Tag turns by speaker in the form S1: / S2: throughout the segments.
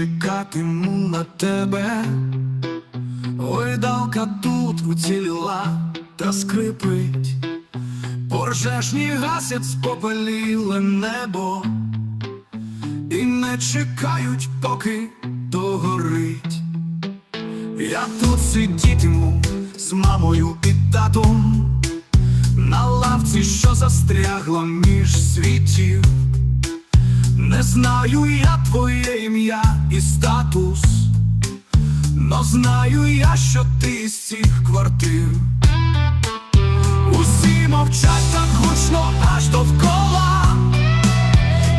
S1: чекатиму на тебе. Ой, далка тут уціліла та скрипить, пожежні гасять спопеліле небо, і не чекають, поки догорить. Я тут сидітиму з мамою і татом на лавці, що застрягла між світів. Не знаю я твоє ім'я і статус, но знаю я, що ти з цих квартир. Усі мовчать так гучно аж довкола,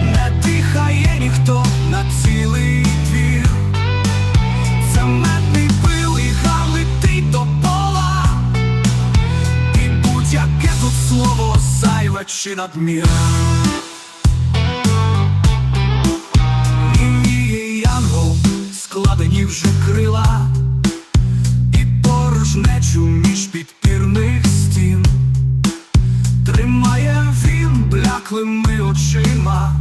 S1: не дихає ніхто на цілий двір. Це медний пил до пола, і будь-яке тут слово зайве чи надмір. Вже крила, і порожнечу між підпірних стін. Тримає він бляклими очима.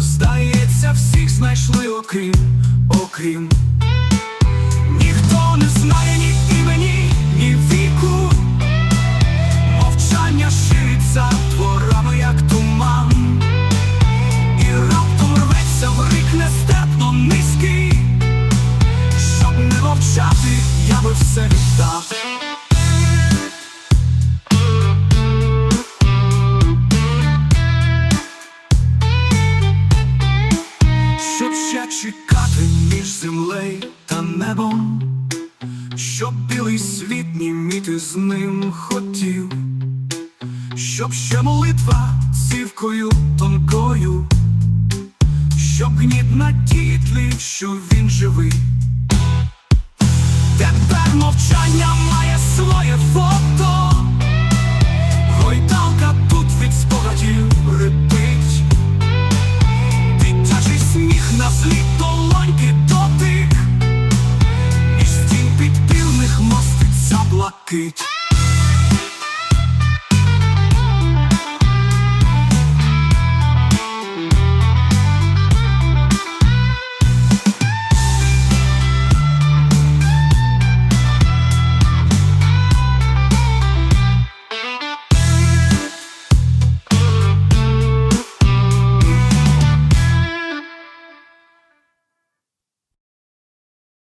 S1: Здається, всіх знайшли окрім, окрім. Би все віддав. Щоб ще чекати між землею та небом, щоб білий світ німіти з ним хотів, щоб ще молитва цівкою тонкою, щоб гніт надії тлів, що він живий. Блакить.